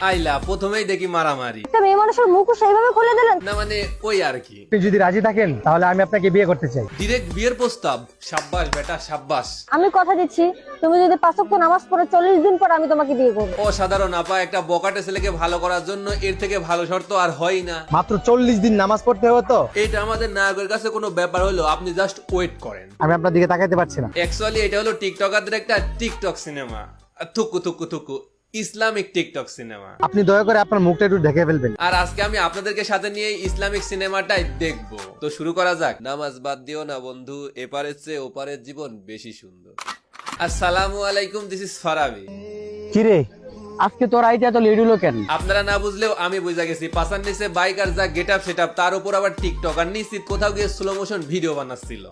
আইলা প্রথমেই দেখি মারামারি। একটা মেয়ে মানুষের মুখও সেইভাবে খুলে দিলেন? না মানে ওই আর কি। আপনি যদি রাজি থাকেন তাহলে আমি আপনাকে বিয়ে করতে চাই। ডিরেক্ট বিয়ের প্রস্তাব। সাব্বাস বেটা সাব্বাস। আমি কথা দিচ্ছি তুমি যদি পাঁচক্য নামাজ পড়ে চল্লিশ দিন পর আমি তোমাকে বিয়ে করব। অসাধারণ আপা একটা বকাটে ছেলেকে ভালো করার জন্য এর থেকে ভালো শর্ত আর হয় না। মাত্র চল্লিশ দিন নামাজ পড়তে হবে তো? এটা আমাদের নায়কের কাছে কোনো ব্যাপার হলো আপনি জাস্ট ওয়েট করেন। আমি আপনার দিকে তাকাইতে পারছি না। অ্যাকচুয়ালি এটা হলো টিকটকারদের একটা টিকটক সিনেমা। থুকু থুকু থুকু। Islamic TikTok cinema. আপনি দয়া করে আপনার মুখটা একটু ঢেকে ফেলবেন। আর আজকে আমি আপনাদেরকে সাথে নিয়ে ইসলামিক সিনেমাটাই দেখব। তো শুরু করা যাক। নামাজ বাদ দিও না বন্ধু এপারের চেয়ে ওপারের জীবন বেশি সুন্দর। আসসালামু আলাইকুম দিস ইজ ফারাবি। কিরে? আজকে তোর আইটা তো লেট হলো কেন? আপনারা না বুঝলেও আমি বুঝা গেছি। পাশার নিচে বাইক আর যা গেট আপ সেট তার উপর আবার টিকটক আর নিশ্চিত কোথাও গিয়ে স্লো মোশন ভিডিও বানাচ্ছিল।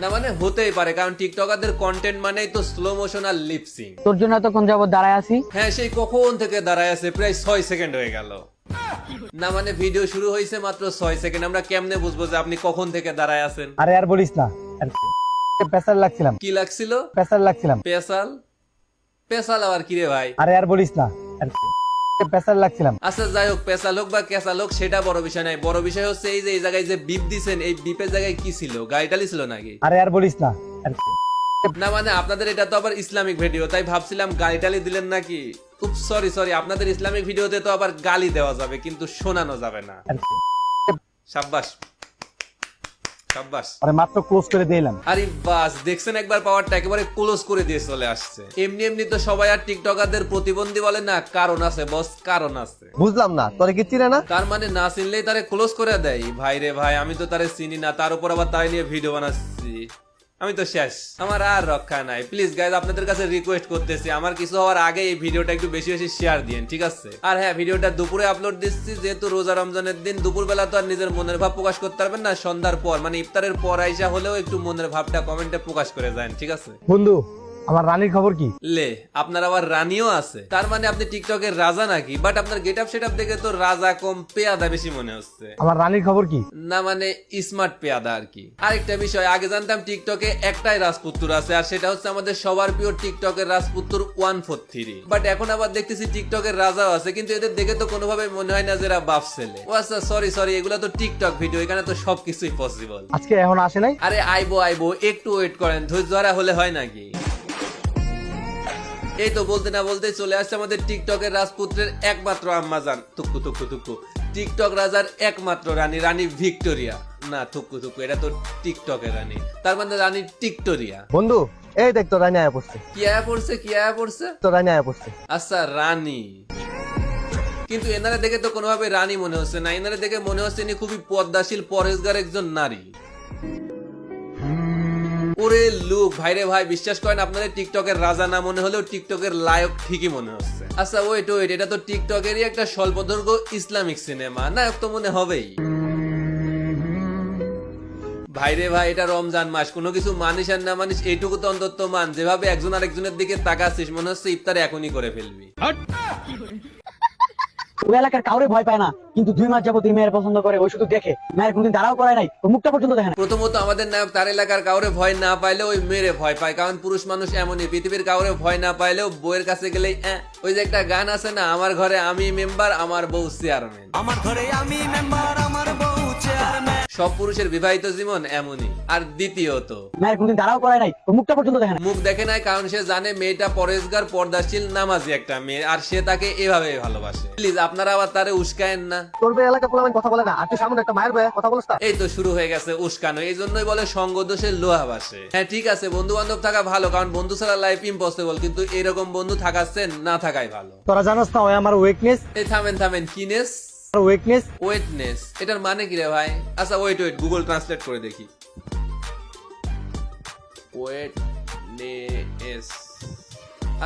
না মানে হতেই পারে কারণ টিকটকারদের কন্টেন্ট মানেই তো স্লো মোশন আর লিপসিং তোর জন্য এতক্ষণ যাবত দাঁড়ায় আছি। হ্যাঁ সেই কখন থেকে দাঁড়ায় আছে? প্রায় ছয় সেকেন্ড হয়ে গেল। না মানে ভিডিও শুরু হয়েছে মাত্র ছয় সেকেন্ড আমরা কেমনে বুঝব যে আপনি কখন থেকে দাঁড়ায় আছেন? আরে আর বলিস না। আর লাগছিলাম। কি লাগছিল? পেশার লাগছিলাম। পেশাল? পেশাল আবার কিরে ভাই? আরে আর বলিস না। পেশার লাগছিলাম। আচ্ছা যাই হোক পেশাল হোক বা হোক সেটা বড় বিষয় নাই বড় বিষয় হচ্ছে এই যে এই জায়গায় যে বিপ দিছেন এই বিপের জায়গায় কি ছিল? গাড়িটালি ছিল নাকি? আরে আর বলিস না। না মানে আপনাদের এটা তো আবার ইসলামিক ভিডিও তাই ভাবছিলাম গালিটালি দিলেন নাকি? খুব সরি সরি আপনাদের ইসলামিক ভিডিওতে তো আবার গালি দেওয়া যাবে কিন্তু শোনানো যাবে না। সাব্বাস। সাব্বাস। আরে মাত্র ক্লোজ করে দিলাম আরে বাস দেখছেন একবার পাওয়ারটা একেবারে ক্লোজ করে দিয়ে চলে আসছে। এমনি এমনি তো সবাই আর টিকটকারদের প্রতিবন্ধী বলে না কারণ আছে বস কারণ আছে। বুঝলাম না তোরে কি চিনে না? তার মানে না চিনলেই তারে ক্লোজ করে দেয়? ভাই রে ভাই আমি তো তারে চিনি না তার উপর আবার তাই নিয়ে ভিডিও বানাচ্ছি। আমি তো শেষ। আমার আর রক্ষা নাই। প্লিজ গাইজ আপনাদের কাছে রিকোয়েস্ট করতেছি। আমার কিছু হওয়ার আগে এই ভিডিওটা একটু বেশি বেশি শেয়ার দিন ঠিক আছে? আর হ্যাঁ ভিডিওটা দুপুরে আপলোড দিচ্ছি, যেহেতু রোজা রমজানের দিন, দুপুরবেলা তো আর নিজের মনের ভাব প্রকাশ করতে পারবেন না, সন্ধ্যার পর মানে ইফতারের পর আইসা হলেও একটু মনের ভাবটা কমেন্টে প্রকাশ করে যান, ঠিক আছে? বন্ধু আমার রানীর খবর কি? লে আপনার আবার রানীও আছে। তার মানে আপনি টিকটকের রাজা নাকি? বাট আপনার গেট আপ সেট আপ দেখে তো রাজা কম পেয়াদা বেশি মনে হচ্ছে। আমার রানীর খবর কি? না মানে স্মার্ট পেয়াদা আর কি। আরেকটা বিষয় আগে জানতাম টিকটকে একটাই রাজপুত্র আছে আর সেটা হচ্ছে আমাদের সবার প্রিয় টিকটকের রাজপুত্র ওয়ান ফোর থ্রি বাট এখন আবার দেখতেছি টিকটকের রাজাও আছে কিন্তু এদের দেখে তো কোনোভাবে মনে হয় না যে এরা বাপ ছেলে। ও আচ্ছা সরি সরি এগুলো তো টিকটক ভিডিও এখানে তো সবকিছুই পসিবল আজকে এখন আসে নাই? আরে আইবো আইবো একটু ওয়েট করেন ধৈর্য ধরা হলে হয় নাকি? এই তো বলতে না বলতে চলে আসছে আমাদের টিকটকের রাজপুত্রের একমাত্র আম্মাজান। তুক্কু তুক্কু তুক্কু টিকটক রাজার একমাত্র রানী রানী ভিক্টোরিয়া। না থুক্কু থুক্কু এটা তো টিকটকের রানী। তার মানে রানী টিকটোরিয়া। বন্ধু এই দেখ তো রানী আয়া পড়ছে। কি আয়া পড়ছে কি আয়া পড়ছে? তো রানী আয়া পড়ছে। আচ্ছা রানী। কিন্তু এনারা দেখে তো কোনোভাবে রানী মনে হচ্ছে না। এনারা দেখে মনে হচ্ছে ইনি খুবই পদ্মাশীল পরেশগার একজন নারী। ওরে লুক ভাইরে ভাই, বিশ্বাস করেন, আপনাদের টিকটকের রাজা না মনে হলেও টিকটকের লায়ক ঠিকই মনে হচ্ছে। আচ্ছা ওয়েট ওয়েট এটা তো টিকটকেরই একটা স্বল্পদৈর্ঘ্য ইসলামিক সিনেমা নায়ক তো মনে হবেই। ভাইরে ভাই, এটা রমজান মাস। কোনো কিছু মানিস আর না মানিস, এইটুকু তো অন্তত মান। যেভাবে একজন আরেকজনের দিকে তাকাচ্ছিস, মনে হচ্ছে ইফতার এখনই করে ফেলবি। ওই এলাকার কাউরে ভয় পায় না। কিন্তু দুই মাস যাবত এই মেয়ের পছন্দ করে ওই শুধু দেখে। মেয়ের কোনদিন দাঁড়াও করায় নাই ওর মুখটা পর্যন্ত দেখে না প্রথমত আমাদের নায়ক তার এলাকার কাউরে ভয় না পাইলে ওই মেয়েরে ভয় পায় কারণ পুরুষ মানুষ এমনই পৃথিবীর কাউরে ভয় না পাইলেও বইয়ের কাছে গেলেই। ওই যে একটা গান আছে না আমার ঘরে আমি মেম্বার আমার বউ চেয়ারম্যান আমার ঘরে আমি মেম্বার আমার বউ সব পুরুষের বিবাহিত জীবন এমনই আর দ্বিতীয়ত। মেয়ের কোনদিন দাঁড়াও করায় নাই মুখটা পর্যন্ত দেখে না মুখ দেখে নাই কারণ সে জানে মেয়েটা পরেশগার পর্দাশীল নামাজি একটা মেয়ে আর সে তাকে এভাবে ভালোবাসে। প্লিজ আপনারা আবার তারে উস্কায়েন না। তোর ভাই এলাকা পোলাবেন কথা বলে না আর তুই সামনে একটা মায়ের ভাই কথা বলিস না। এই তো শুরু হয়ে গেছে উস্কানো এই জন্যই বলে সঙ্গ দোষের লোহা বাসে হ্যাঁ ঠিক আছে বন্ধু বান্ধব থাকা ভালো কারণ বন্ধু ছাড়া লাইফ ইম্পসিবল কিন্তু এরকম বন্ধু থাকাচ্ছে না থাকাই ভালো। তোরা জানোস না ওই আমার উইকনেস এই থামেন থামেন কিনেস উইকনেস ওয়েটনেস এটার মানে কি রে ভাই? আচ্ছা ওয়েট ওয়েট গুগল ট্রান্সলেট করে দেখি। ওয়েটনেস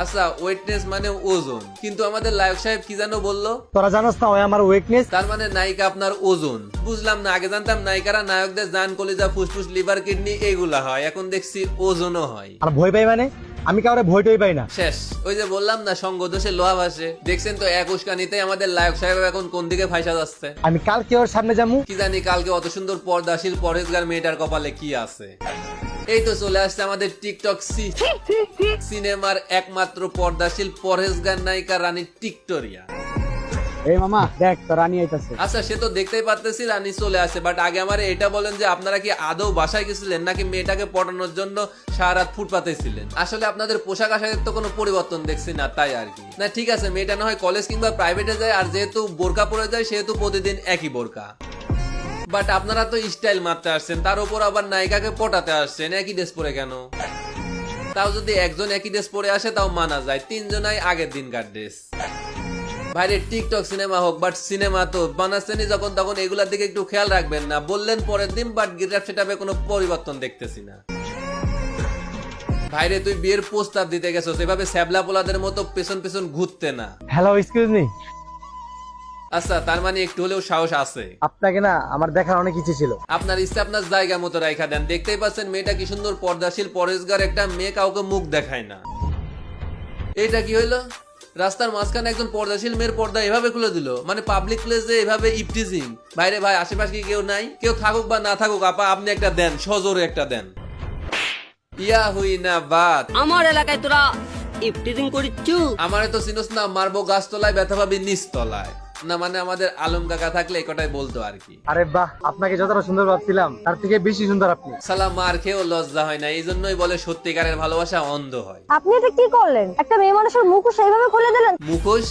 আচ্ছা ওয়েটনেস মানে ওজন। কিন্তু আমাদের লায়ক সাহেব কি জানো বলল? তোরা জানোস না ওই আমার উইকনেস তার মানে নায়িকা আপনার ওজন। বুঝলাম না আগে জানতাম নায়িকারা নায়কদের জান কলিজা ফুসফুস লিভার কিডনি এগুলা হয়। এখন দেখছি ওজনও হয়। আর ভয় পাই মানে? আমি কাউরে ভয় টই পাই না। শেষ। ওই যে বললাম না সঙ্গ দোষে লোহা ভাসে। দেখছেন তো এক উস্কানিতে আমাদের লায়ক সাহেব এখন কোন দিকে ফাইসা যাচ্ছে আমি কালকে ওর সামনে যাব। কি জানি কালকে অত সুন্দর পর্দাশীল পরেশগার মেয়েটার কপালে কি আছে। এই তো চলে আসছে আমাদের টিকটক সি। সিনেমার একমাত্র পর্দাশীল পরেশগার নায়িকা রানী টিকটোরিয়া এই মামা, দেখ, তো রানী আইতাছে। আচ্ছা সে তো দেখতেই পারতেছি, রানী চলে আসে। বাট আগে আমার এটা বলেন যে, আপনারা কি আদৌ বাসায় গেছিলেন, নাকি মেয়েটাকে পটানোর জন্য সারা রাত ফুটপাতে ছিলেন? আসলে আপনাদের পোশাক আশাকের তো কোনো পরিবর্তন দেখছি না, তাই আর কি। না, ঠিক আছে, মেয়েটা না হয় কলেজ কিংবা প্রাইভেটে যায়, আর যেহেতু বোরকা পরে যায়, সেহেতু প্রতিদিন একই বোরকা। বাট আপনারা তো স্টাইল মারতে আসছেন, তার উপর আবার নায়িকাকে পটাতে আসছেন, একই ড্রেস পরে কেন? তাও যদি একজন একই ড্রেস পরে আসে, তাও মানা যায়, তিনজনাই আগের দিনকার ড্রেস বাইরে টিকটক সিনেমা হোক বাট সিনেমা তো বানাচ্ছেনই যখন তখন এগুলার দিকে একটু খেয়াল রাখবেন না। বললেন পরের দিন বাট গিটার সেটাপে কোনো পরিবর্তন দেখতেছি না। ভাইরে তুই বিয়ের প্রস্তাব দিতে গেছস এভাবে স্যাবলা পোলাদের মতো পেছন পেছন ঘুরতে না। হ্যালো এক্সকিউজ মি আচ্ছা তার মানে একটু হলেও সাহস আছে। আপনাকে না আমার দেখার অনেক ইচ্ছে ছিল। আপনার ইচ্ছা আপনার জায়গা মতো রাখা দেন। দেখতেই পাচ্ছেন মেয়েটা কি সুন্দর পর্দাশীল পরেশগার একটা মেয়ে কাউকে মুখ দেখায় না। এটা কি হইল? রাস্তার মাঝখানে একজন পর্দাশীল মেয়ের পর্দা এভাবে খুলে দিল। মানে পাবলিক প্লেসে এভাবে ইপটিজিং। বাইরে ভাই আশেপাশে কেউ নাই? কেউ থাকুক বা না থাকুক আপা আপনি একটা দেন সজোরে একটা দেন। ইয়া হুই না বাদ আমার এলাকায় তোরা ইফটিজিং করিচ্ছু? আমারে তো চিনোস না মারবো গাছতলায় ব্যথা পাবি নিচতলায়। না মানে আমাদের আলম কাকা থাকলে এই কটাই বলতো আর কি। আরে বাহ আপনাকে যতটা সুন্দর ভাবছিলাম তার থেকে বেশি সুন্দর আপনি। সালা মার খেয়েও লজ্জা হয় না এই জন্যই বলে সত্যিকারের ভালোবাসা অন্ধ হয়। আপনি এটা কি করলেন? একটা মেয়ে মানুষের মুখ সেইভাবে খুলে দিলেন? মুখোশ?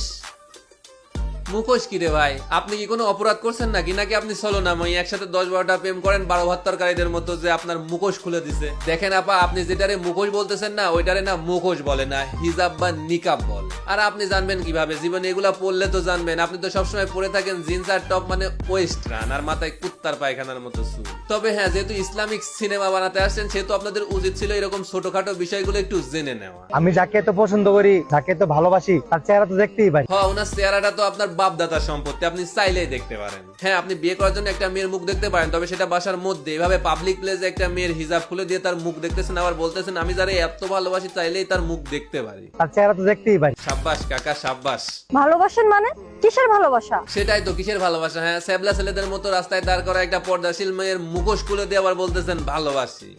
মুখোশ কি রে ভাই? আপনি কি কোনো অপরাধ করছেন নাকি? নাকি আপনি চলো না মই একসাথে দশ বারোটা প্রেম করেন বারো ভাত্তরকারীদের মতো যে আপনার মুখোশ খুলে দিছে। দেখেন আপা আপনি যেটারে মুখোশ বলতেছেন না ওইটারে না মুখোশ বলে না হিজাব বা নিকাব বল। আর আপনি জানবেন কীভাবে? জীবনে এগুলা পড়লে তো জানবেন। আপনি তো সবসময় পরে থাকেন জিন্স আর টপ মানে ওয়েস্টার্ন আর মাথায় কুত্তার পায়খানার মতো চুল তবে হ্যাঁ যেহেতু ইসলামিক সিনেমা বানাতে আসছেন সেহেতু আপনাদের উচিত ছিল এরকম ছোটখাটো বিষয়গুলো একটু জেনে নেওয়া। আমি যাকে এত পছন্দ করি যাকে এত ভালোবাসি তার চেহারা তো দেখতেই পাই। হ্যাঁ ওনার চেহারাটা তো আপনার বাপদাতার সম্পত্তি আপনি চাইলেই দেখতে পারেন। হ্যাঁ আপনি বিয়ে করার জন্য একটা মেয়ের মুখ দেখতে পারেন তবে সেটা বাসার মধ্যে। এভাবে পাবলিক প্লেসে একটা মেয়ের হিজাব খুলে দিয়ে তার মুখ দেখতেছেন আবার বলতেছেন আমি যারা এত ভালোবাসি চাইলেই তার মুখ দেখতে পারি। তার চেহারা তো দেখতেই পাই। সাব্বাস কাকা সাব্বাস। ভালোবাসেন মানে? কিসের ভালোবাসা? সেটাই তো কিসের ভালোবাসা? হ্যাঁ সেবলা ছেলেদের মতো রাস্তায় দাঁড় করা একটা পর্দাশীল মেয়ের মুখোশ খুলে দিয়ে আবার বলতেছেন ভালোবাসি।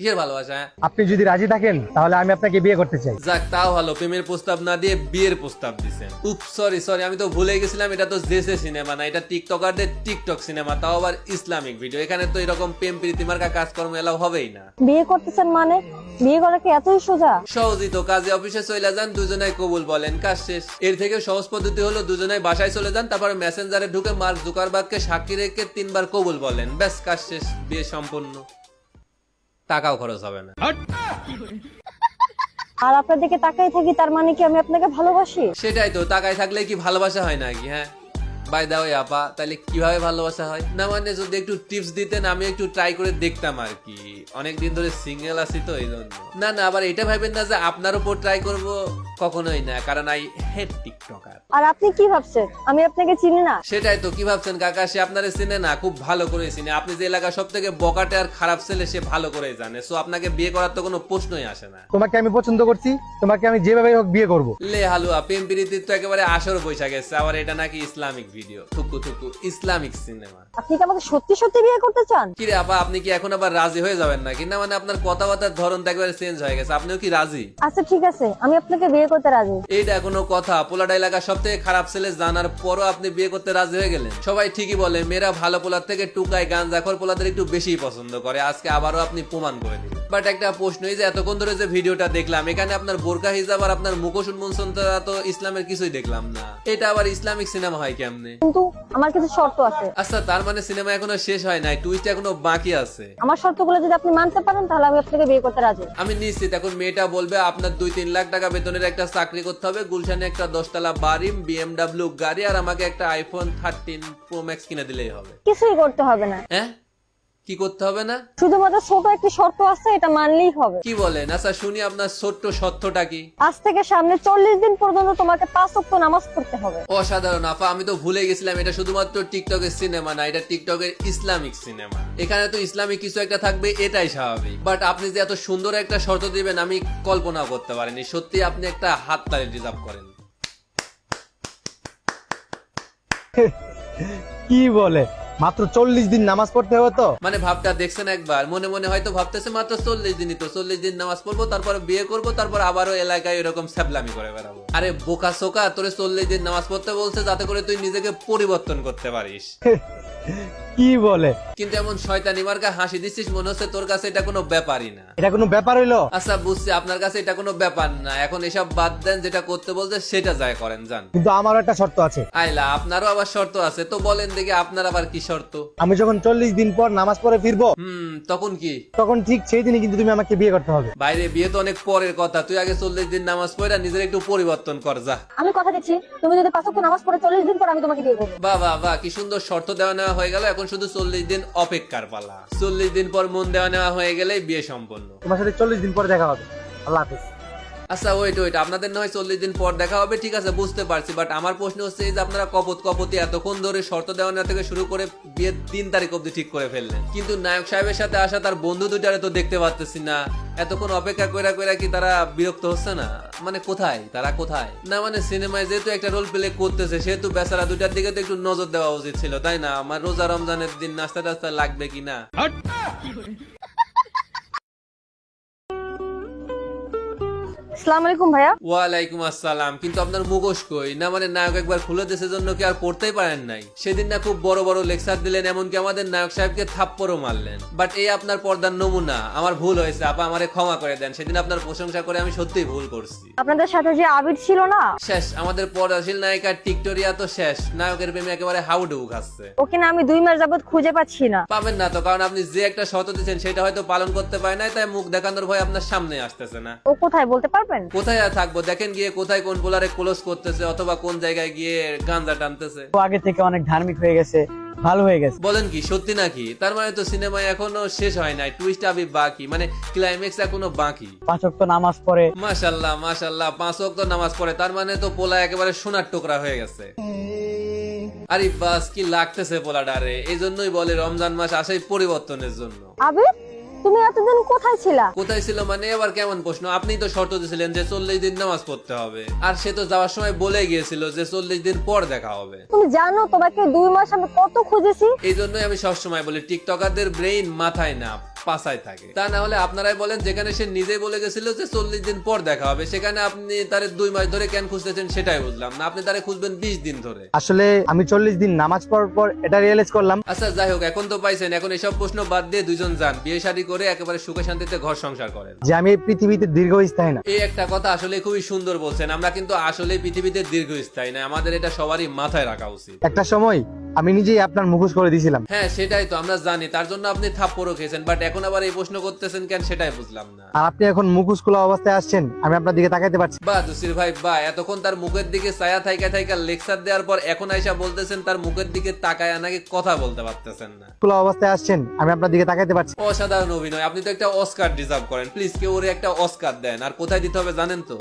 কিসের ভালোবাসা হ্যাঁ? আপনি যদি রাজি থাকেন তাহলে আমি আপনাকে বিয়ে করতে চাই। যাক তাও ভালো প্রেমের প্রস্তাব না দিয়ে বিয়ের প্রস্তাব দিছেন। উপ সরি সরি আমি তো ভুলে গেছিলাম এটা তো জেসে সিনেমা না এটা টিকটকারদের টিকটক সিনেমা তাও আবার ইসলামিক ভিডিও এখানে তো এরকম প্রেম প্রীতি মার্কা কাজকর্ম এলাও হবেই না। বিয়ে করতেছেন মানে? বিয়ে করা কি এতই সোজা? সহজই তো কাজে অফিসে চলে যান দুজনাই কবুল বলেন কাজ শেষ। এর থেকে সহজ পদ্ধতি হলো দুজনাই বাসায় চলে যান তারপর মেসেঞ্জারে ঢুকে মার্ক জুকারবার্গকে সাক্ষী রেখে তিনবার কবুল বলেন ব্যাস কাজ শেষ বিয়ে সম্পূর্ণ। টাকাও খরচ হবে না। আর আপনার দিকে তাকাই থাকি তার মানে কি আমি আপনাকে ভালোবাসি? সেটাই তো তাকাই থাকলে কি ভালোবাসা হয় নাকি হ্যাঁ? বাই দা দাও আপা তাহলে কীভাবে ভালোবাসা হয়? না মানে যদি একটু টিপস দিতেন আমি একটু ট্রাই করে দেখতাম আর কি। অনেক দিন ধরে সিঙ্গেল আছি তো এই জন্য না না আবার এটা ভাবেন না যে আপনার উপর ট্রাই করব। কখনোই না কারণ আই হেড টিকটকার আর আপনি কি ভাবছেন? আমি আপনাকে চিনি না। সেটাই তো কি ভাবছেন কাকা? সে আপনারে চিনে না খুব ভালো করে চিনে। আপনি যে এলাকা সব থেকে বকাটে আর খারাপ ছেলে সে ভালো করে জানে। সো আপনাকে বিয়ে করার তো কোনো প্রশ্নই আসে না। তোমাকে আমি পছন্দ করছি তোমাকে আমি যেভাবে হোক বিয়ে করব। লে হালুয়া প্রেম প্রীতির তো একেবারে আসর বৈশাখ গেছে আবার এটা নাকি ইসলামিক ভিডিও। থুকু থুকু ইসলামিক সিনেমা। আপনি কি আমাকে সত্যি সত্যি বিয়ে করতে চান? কিরে আপা আপনি কি এখন আবার রাজি হয়ে যাবেন নাকি? না মানে আপনার কথাবার্তার ধরন তো একেবারে চেঞ্জ হয়ে গেছে। আপনিও কি রাজি? আচ্ছা ঠিক আছে। আমি আপনাকে বিয়ে করতে রাজি? এইটা কোনো কথা। সব থেকে খারাপ ছেলে জানার পরও আপনি বিয়ে করতে রাজি হয়ে গেলেন। সবাই ঠিকই বলে মেয়েরা ভালো পোলার থেকে টুকায় পোলাদের একটু বেশি পছন্দ করে। আজকে আবারও আপনি প্রমাণ করে দিলেন। বাট একটা প্রশ্ন এই যে এতক্ষণ ধরে যে ভিডিওটা দেখলাম এখানে আপনার বোরকা হিজাব আর আপনার মুখোশ তো ইসলামের কিছুই দেখলাম না। এটা আবার ইসলামিক সিনেমা হয় কেমনে? কিন্তু আমার কিছু শর্ত আছে। আচ্ছা তার মানে সিনেমা এখনও শেষ হয় নাই টুইস্ট এখনও বাকি আছে। আমার শর্তগুলো যদি আপনি মানতে পারেন তাহলে আমি আপনাকে বিয়ে করতে রাজি। আমি নিশ্চিত এখন মেয়েটা বলবে আপনার দুই তিন লাখ টাকা বেতনের একটা চাকরি করতে হবে গুলশানে একটা দশতলা বাড়ি বিএমডাব্লিউ গাড়ি আর আমাকে একটা আইফোন থার্টিন প্রো ম্যাক্স কিনে দিলেই হবে। কিছুই করতে হবে না। হ্যাঁ? কি করতে হবে না? শুধুমাত্র ছোট একটি শর্ত আছে এটা মানলেই হবে। কি বলেন? আচ্ছা শুনি আপনার ছোট্ট সত্যটা কি? আজ থেকে সামনে চল্লিশ দিন পর্যন্ত তোমাকে পাঁচ অক্ট নামাজ পড়তে হবে। অসাধারণ আপা আমি তো ভুলে গেছিলাম এটা শুধুমাত্র টিকটকের সিনেমা না এটা টিকটকের ইসলামিক সিনেমা। এখানে তো ইসলামিক কিছু একটা থাকবে এটাই স্বাভাবিক। বাট আপনি যে এত সুন্দর একটা শর্ত দিবেন আমি কল্পনা করতে পারিনি। সত্যি আপনি একটা হাত তালি রিজার্ভ করেন। কি বলে? মাত্র চল্লিশ দিন নামাজ পড়তে হবে তো? মানে ভাবটা দেখছেন একবার মনে মনে হয়তো ভাবতেছে মাত্র চল্লিশ দিনই তো চল্লিশ দিন নামাজ পড়ব তারপর বিয়ে করব তারপর আবারও এলাকায় এরকম স্যাবলামি করে বেড়াবো। আরে বোকা সোকা তোরে চল্লিশ দিন নামাজ পড়তে বলছে যাতে করে তুই নিজেকে পরিবর্তন করতে পারিস। কি বলে? কিন্তু এমন শয়তানি মার্কা হাসি দিচ্ছিস মনে হচ্ছে তোর কাছে এটা কোনো ব্যাপারই না। এটা কোনো ব্যাপার হইল? আচ্ছা বুঝছি আপনার কাছে এটা কোনো ব্যাপার না। এখন এসব বাদ দেন যেটা করতে বলছে সেটা যায় করেন যান। কিন্তু আমারও একটা শর্ত আছে। আইলা আপনারও আবার শর্ত আছে তো বলেন দেখি আপনার আবার কি শর্ত। আমি যখন চল্লিশ দিন পর নামাজ পড়ে ফিরবো হুম তখন কি? তখন ঠিক সেই দিনই কিন্তু তুমি আমাকে বিয়ে করতে হবে। বাইরে বিয়ে তো অনেক পরের কথা তুই আগে চল্লিশ দিন নামাজ পড়া নিজের একটু পরিবর্তন কর যা। আমি কথা দিচ্ছি তুমি যদি পাঁচ ওয়াক্ত নামাজ পড়ে চল্লিশ দিন পর আমি তোমাকে বিয়ে করব। বাহ বাহ বাহ কি সুন্দর শর্ত দেওয়া নেওয়া হয়ে গেল এখন শুধু চল্লিশ দিন অপেক্ষার পালা। চল্লিশ দিন পর মন দেওয়া নেওয়া হয়ে গেলে বিয়ে সম্পন্ন। তোমার সাথে চল্লিশ দিন পর দেখা হবে। আল্লাহ হাফিজ। আচ্ছা ওইট ওইট আপনাদের নয়, চল্লিশ দিন পর দেখা হবে, ঠিক আছে, বুঝতে পারছি। বাট আমার প্রশ্ন হচ্ছে যে আপনারা কপত কপতি এতক্ষণ ধরে শর্ত দেওয়া নেওয়া থেকে শুরু করে বিয়ের তিন তারিখ অব্দি ঠিক করে ফেললেন। কিন্তু নায়ক সাহেবের সাথে আসা তার বন্ধু দুটারে তো দেখতে পাচ্তেছি না। এতক্ষণ অপেক্ষা কইরা কইরা কি তারা বিরক্ত হচ্ছে না? মানে কোথায়? তারা কোথায়? না মানে সিনেমায় যেহেতু একটা রোল প্লে করতেছে, সেহেতু বেচারা দুটার দিকে তো একটু নজর দেওয়া উচিত ছিল, তাই না? আমার রোজা রমজানের দিন নাস্তা টাস্তা লাগবে কি না আসসালামু আলাইকুম ভাইয়া। ওয়ালাইকুম আসসালাম। কিন্তু আপনার মুখোশ কই? না মানে নায়ক একবার খুলে দেশের জন্য কি আর পড়তেই পারেন নাই? সেদিন না খুব বড় বড় লেকচার দিলেন এমনকি আমাদের নায়ক সাহেবকে থাপ্পড়ও মারলেন। বাট এই আপনার পর্দার নমুনা আমার ভুল হয়েছে আপা আমারে ক্ষমা করে দেন। সেদিন আপনার প্রশংসা করে আমি সত্যিই ভুল করছি। আপনাদের সাথে যে আবির ছিল না? শেষ আমাদের পর্দাশীল নায়িকা টিকটোরিয়া তো শেষ। নায়কের প্রেমে একেবারে হাউডুবু খাচ্ছে। ওকে না আমি দুই মাস যাবত খুঁজে পাচ্ছি না। পাবেন না তো কারণ আপনি যে একটা শত দিচ্ছেন সেটা হয়তো পালন করতে পারে নাই তাই মুখ দেখানোর ভয় আপনার সামনে আসতেছে না। ও কোথায় বলতে পারবেন কোথায় আর থাকব? দেখেন গিয়ে কোথায় কোন বোলারে ক্লোজ করতেছে অথবা কোন জায়গায় গিয়ে গাঞ্জা টানতেছে। ও আগে থেকে অনেক ধার্মিক হয়ে গেছে ভালো হয়ে গেছে। বলেন কি সত্যি নাকি? তার মানে তো সিনেমা এখনও শেষ হয় নাই টুইস্ট আবি বাকি মানে ক্লাইম্যাক্স এখনও বাকি। পাঁচ ওয়াক্ত নামাজ পড়ে। মাশাল্লাহ মাশাল্লাহ পাঁচ ওয়াক্ত নামাজ পড়ে তার মানে তো পোলা একেবারে সোনার টুকরা হয়ে গেছে। আরে বাস কি লাগতেছে পোলাডারে এই জন্যই বলে রমজান মাস আসে পরিবর্তনের জন্য। আবির তুমি এতদিন কোথায় ছিলা? কোথায় ছিল মানে এবার কেমন প্রশ্ন? আপনি তো শর্ত দিয়েছিলেন যে চল্লিশ দিন নামাজ পড়তে হবে। আর সে তো যাওয়ার সময় বলে গিয়েছিল যে চল্লিশ দিন পর দেখা হবে। তুমি জানো তোমাকে দুই মাস আমি কত খুঁজেছি? এই জন্যই আমি সবসময় বলি টিকটকারদের ব্রেইন মাথায় না। পাছায় থাকে। তা না হলে আপনারাই বলেন যেখানে সে নিজেই বলে গেছিল যে চল্লিশ দিন পর দেখা হবে সেখানে আপনি তারে দুই মাস ধরে কেন খুঁজতেছেন সেটাই বুঝলাম না। আপনি তারে খুঁজবেন বিশ দিন ধরে। আসলে আমি চল্লিশ দিন নামাজ পড়ার পর এটা রিয়েলাইজ করলাম। আচ্ছা যাই হোক এখন তো পাইছেন এখন এসব প্রশ্ন বাদ দিয়ে দুইজন যান বিয়ে শাদী করে একেবারে সুখে শান্তিতে ঘর সংসার করেন। যে আমি এই পৃথিবীতে দীর্ঘস্থায়ী না। এই একটা কথা আসলে খুবই সুন্দর বলছেন আমরা কিন্তু আসলে পৃথিবীতে দীর্ঘস্থায়ী না আমাদের এটা সবারই মাথায় রাখা উচিত। একটা সময় আমি নিজেই আপনার মুখোশ করে দিয়েছিলাম হ্যাঁ সেটাই তো আমরা জানি তার জন্য আপনি থাপ্পড়ও খেয়েছেন বাট এখন আবার এই প্রশ্ন করতেছেন কেন সেটাই বুঝলাম না। আর আপনি এখন মুখোশ খোলা অবস্থায় আসছেন আমি আপনার দিকে তাকাইতে পারছি বা জসির ভাই বা এতক্ষণ তার মুখের দিকে ছায়া থাইকা থাইকা লেকচার দেওয়ার পর এখন আইসা বলতেছেন তার মুখের দিকে তাকায় নাকি কথা বলতে পারতেছেন না। খোলা অবস্থায় আসছেন আমি আপনার দিকে তাকাইতে পারছি অসাধারণ অভিনয় আপনি তো একটা অস্কার ডিজার্ভ করেন। প্লিজ কেউ ওরে একটা অস্কার দেন আর কোথায় দিতে হবে জানেন তো?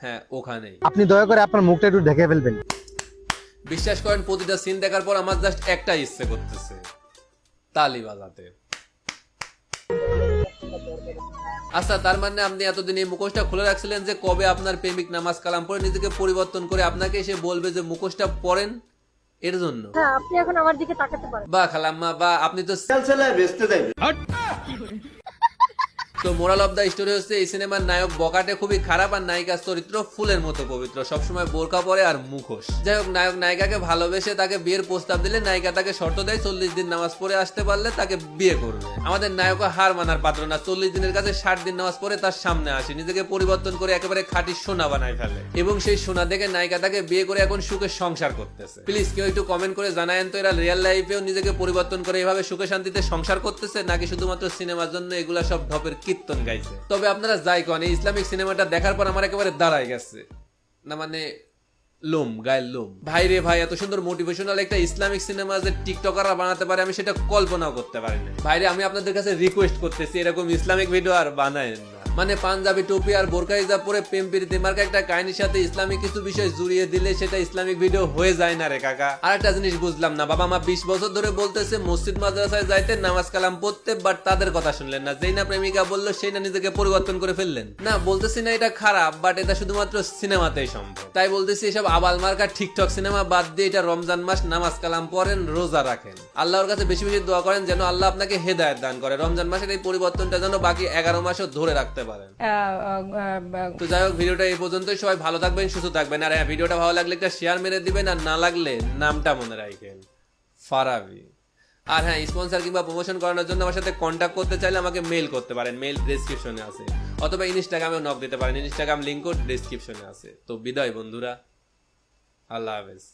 হ্যাঁ ওখানেই। আপনি দয়া করে আপনার মুখটা একটু ঢেকে ফেলবেন। বিশ্বাস করেন প্রতিটা সিন দেখার পর আমার জাস্ট একটাই ইচ্ছে করতেছে তালি বাজাতে। আচ্ছা তার মানে আপনি এতদিন এই মুখোশটা খুলে রাখছিলেন যে কবে আপনার প্রেমিক নামাজ কালাম পড়ে নিজেকে পরিবর্তন করে আপনাকে এসে বলবে যে মুখোশটা পরেন এর জন্য। হ্যাঁ আপনি এখন আমার দিকে তাকাতে পারেন। বা খালাম্মা বা আপনি তো তো মোরাল অফ দা স্টোরি হচ্ছে, এই সিনেমার নায়ক বকাটে খুবই খারাপ আর নায়িকার চরিত্র ফুলের মতো পবিত্র। সবসময় বোরকা পরে আর মুখোশ। যাই হোক, নায়ক নায়িকাকে ভালোবেসে তাকে বিয়ের প্রস্তাব দিলে নায়িকা তাকে শর্ত দেয়, চল্লিশ দিন নামাজ পড়ে আসতে পারলে তাকে বিয়ে করবে। আমাদের নায়ক হার মানার পাত্র না, চল্লিশ দিনের কাছে ষাট দিন নামাজ পড়ে তার সামনে আসে, নিজেকে পরিবর্তন করে একেবারে খাঁটি সোনা বানায় ফেলে। এবং সেই সোনা দেখে নায়িকা তাকে বিয়ে করে এখন সুখে সংসার করতেছে। প্লিজ কেউ একটু কমেন্ট করে জানায়েন তো, এরা রিয়েল লাইফেও নিজেকে পরিবর্তন করে এভাবে সুখে শান্তিতে সংসার করতেছে, নাকি শুধুমাত্র সিনেমার জন্য এগুলা সব ঢপের কীর্তন গাইছে। তবে আপনারা যাই কন, এই ইসলামিক সিনেমাটা দেখার পর আমার একেবারে দাঁড়ায় গেছে। না মানে লোম, গায়ের লোম। ভাই রে ভাই, এত সুন্দর মোটিভেশনাল একটা ইসলামিক সিনেমা যে টিকটকাররা বানাতে পারে, আমি সেটা কল্পনাও করতে পারি না ভাইরে আমি আপনাদের কাছে রিকোয়েস্ট করতেছি, এরকম ইসলামিক ভিডিও আর বানায় না। মানে পাঞ্জাবি টুপি আর বোরকা হিজাব পরে প্রেম প্রীতি মার্কা একটা কাহিনীর সাথে ইসলামিক কিছু বিষয় জুড়িয়ে দিলে সেটা ইসলামিক ভিডিও হয়ে যায় না রে কাকা। আর একটা জিনিস বুঝলাম না, বাবা মা বিশ বছর ধরে বলতেছে, মসজিদ মাদ্রাসায় যাইতে নামাজ কালাম পড়তে বাট তাদের কথা শুনলেন না। যেই না প্রেমিকা বলল, সেই না নিজেকে পরিবর্তন করে ফেললেন। না, বলতেছি না এটা খারাপ বাট এটা শুধুমাত্র সিনেমাতেই সম্ভব। তাই বলতেছি এসব আবাল মার্কা ঠিকঠক সিনেমা বাদ দিয়ে এটা রমজান মাস নামাজ কালাম পড়েন, রোজা রাখেন। আল্লাহর কাছে বেশি বেশি দোয়া করেন যেন আল্লাহ আপনাকে হেদায়ত দান করে। রমজান মাসের এই পরিবর্তনটা যেন বাকি এগারো মাসও ধরে রাখতে পারেন। তো যাই হোক ভিডিওটা এই পর্যন্তই। সবাই ভালো থাকবেন সুস্থ থাকবেন। আর হ্যাঁ ভিডিওটা ভালো লাগলে একটা শেয়ার মেরে দিবেন আর না লাগলে নামটা মনে রাখেন ফারাবি। আর হ্যাঁ স্পন্সর কিংবা প্রমোশন করানোর জন্য আমার সাথে কন্ট্যাক্ট করতে চাইলে আমাকে মেল করতে পারেন মেল ডেসক্রিপশনে আছে। অথবা ইনস্টাগ্রামেও নক দিতে পারেন ইনস্টাগ্রাম লিঙ্কও ডেসক্রিপশনে আছে। তো বিদায় বন্ধুরা আল্লাহ হাফেজ।